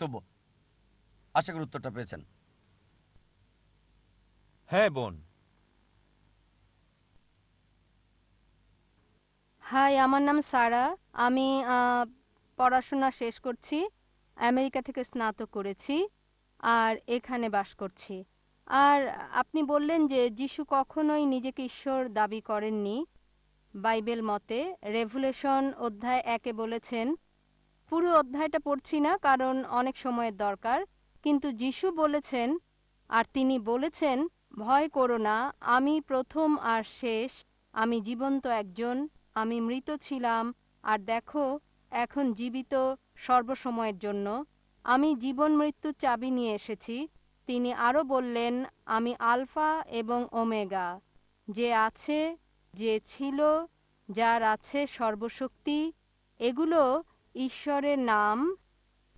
বক্তব্য? আশা করি উত্তরটা পেয়েছেন। হ্যাঁ বোন। হাই আমার নাম সারা। আমি আহ, পড়াশোনা শেষ করছি আমেরিকা থেকে স্নাতক করেছি আর এখানে বাস করছি। আর আপনি বললেন যে যিশু কখনোই নিজেকে ঈশ্বর দাবি করেননি। বাইবেল মতে রেভুলেশন অধ্যায় একে বলেছেন পুরো অধ্যায়টা পড়ছি না, কারণ অনেক সময়ের দরকার। কিন্তু যিশু বলেছেন, আর তিনি বলেছেন, ভয় করো না, আমি প্রথম আর শেষ, আমি জীবন্ত একজন, আমি মৃত ছিলাম, আর দেখো, এখন জীবিত সর্বসময়ের জন্য। আমি জীবন মৃত্যুর চাবি নিয়ে এসেছি। তিনি আরও বললেন, আমি আলফা এবং ওমেগা, যে আছে, যে ছিল, যার আছে সর্বশক্তি। এগুলো ঈশ্বরের নাম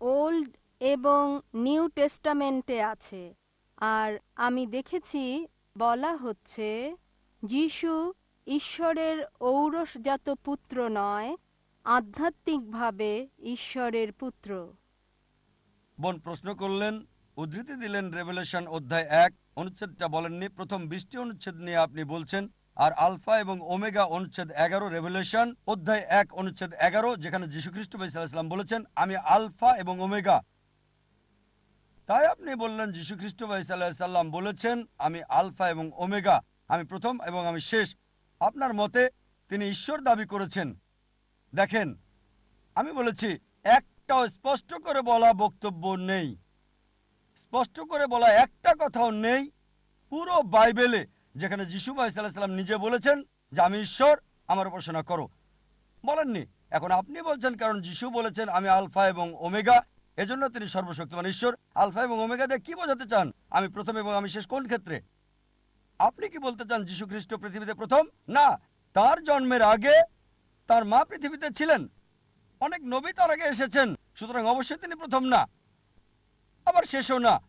ওল্ড এবং নিউ টেস্টামেন্টে আছে। আর আমি দেখেছি, বলা হচ্ছে, যিশু ঈশ্বরের ঔরসজাত পুত্র নয়, আধ্যাত্মিকভাবে ঈশ্বরের পুত্র। বোন, প্রশ্ন করলেন, উদ্ধৃতি দিলেন রেভেলেশন অধ্যায় এক, অনুচ্ছেদটা বলেননি, প্রথম বৃষ্টি অনুচ্ছেদ নিয়ে আপনি বলছেন। আর আলফা এবং ওমেগা অনুচ্ছেদ এগারো রেভেলেশন অধ্যায় এক, অনুচ্ছেদ এগারো, যেখানে যীশুখ্রিস্ট ভাইসাল্লাম বলেছেন, আমি আলফা এবং ওমেগা। তাই আপনি বললেন, যীশুখ্রিস্ট ভাইসাল্লাম বলেছেন, আমি আলফা এবং ওমেগা, আমি প্রথম এবং আমি শেষ। আপনার মতে তিনি ঈশ্বর দাবি করেছেন? দেখেন, আমি বলেছি, একটাও স্পষ্ট করে বলা বক্তব্য নেই। স্পষ্ট করে বলা একটা কথাও নেই। পুরো বাইবেলে যেখানে যিশু সাল্লাম নিজে বলেছেন যে, আমি ঈশ্বর, আমার উপাসনা করো। বলেননি। এখন আপনি বলছেন, কারণ যিশু বলেছেন, আমি আলফা এবং ওমেগা। এজন্য তিনি সর্বশক্তিমান ঈশ্বর। আলফা এবং ওমেগা দিয়ে কি বোঝাতে চান? আমি প্রথম এবং আমি শেষ কোন ক্ষেত্রে? আপনি কি বলতে চান যিশু খ্রিস্ট পৃথিবীতে প্রথম? না। তার জন্মের আগে তার মা পৃথিবীতে ছিলেন। অনেক নবী তার আগে এসেছেন, সুতরাং অবশ্যই তিনি প্রথম না। আবার শেষও না।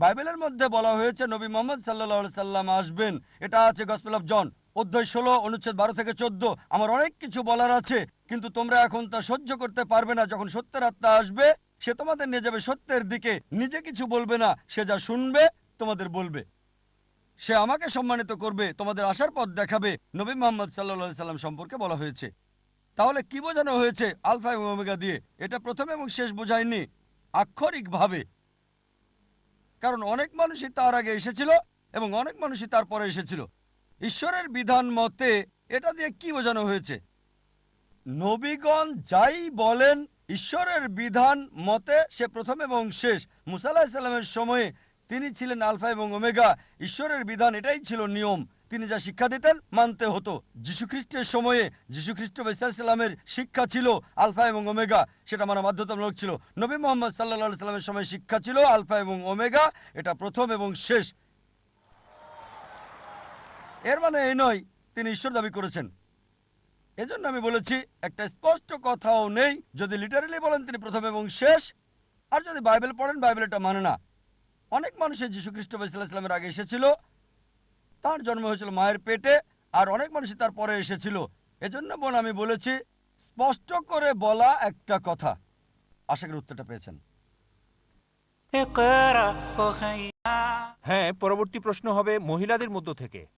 বাইবেলের মধ্যে বলা হয়েছে নবী মোহাম্মদ সাল্লাহ সাল্লাম আসবেন। এটা আছে গসপেল অফ জন অধ্যায় ষোলো, অনুচ্ছেদ বারো থেকে চোদ্দ। আমার অনেক কিছু বলার আছে, কিন্তু তোমরা এখন তা সহ্য করতে পারবে না। যখন সত্যের আত্মা আসবে, সে তোমাদের নিয়ে যাবে সত্যের দিকে। নিজে কিছু বলবে না, সে যা শুনবে, তোমাদের বলবে। সে আমাকে সম্মানিত করবে, তোমাদের আসার পথ দেখাবে, নবী মোহাম্মদ সাল্লাহ সাল্লাম সম্পর্কে বলা হয়েছে। তাহলে কি বোঝানো হয়েছে আলফা ওমেগা দিয়ে? এটা প্রথম এবং শেষ বোঝায়নি। আক্ষরিকভাবে কারণ অনেক মানুষই তার আগে এসেছিল এবং অনেক মানুষই তারপরে এসেছিল। ঈশ্বরের বিধান মতে এটা দিয়ে কি বোঝানো হয়েছে? নবীগণ যাই বলেন, ঈশ্বরের বিধান মতে সে প্রথম এবং শেষ। মুসাল্লাহ ইসলামের সময়ে তিনি ছিলেন আলফা এবং ওমেগা। ঈশ্বরের বিধান এটাই ছিল নিয়ম। তিনি যা শিক্ষা দিতেন মানতে হতো। যীশুখ্রিস্টের সময়ে যীশুখ্রিস্ট সাল্লামের শিক্ষা ছিল আলফা এবং ওমেগা। সেটা মানা বাধ্যতামূলক ছিল। নবী মোহাম্মদ সাল্লাহ সাল্লামের সময় শিক্ষা ছিল আলফা এবং ওমেগা। এটা প্রথম এবং শেষ। এর মানে এই নয়, তিনি ঈশ্বর দাবি করেছেন। এজন্য আমি বলেছি, একটা স্পষ্ট কথাও নেই। যদি লিটারেলি বলেন তিনি প্রথম এবং শেষ, আর যদি বাইবেল পড়েন, বাইবেল এটা মানে না। অনেক মানুষের যীশু খ্রিস্ট ইসলামের আগে এসেছিল। তার জন্ম হয়েছিল মায়ের পেটে আর অনেক মানুষই তার পরে এসেছিল। এজন্য বোন আমি বলেছি স্পষ্ট করে বলা একটা কথা। আশা করি উত্তরটা পেয়েছেন। হ্যাঁ পরবর্তী প্রশ্ন হবে মহিলাদের মধ্য থেকে।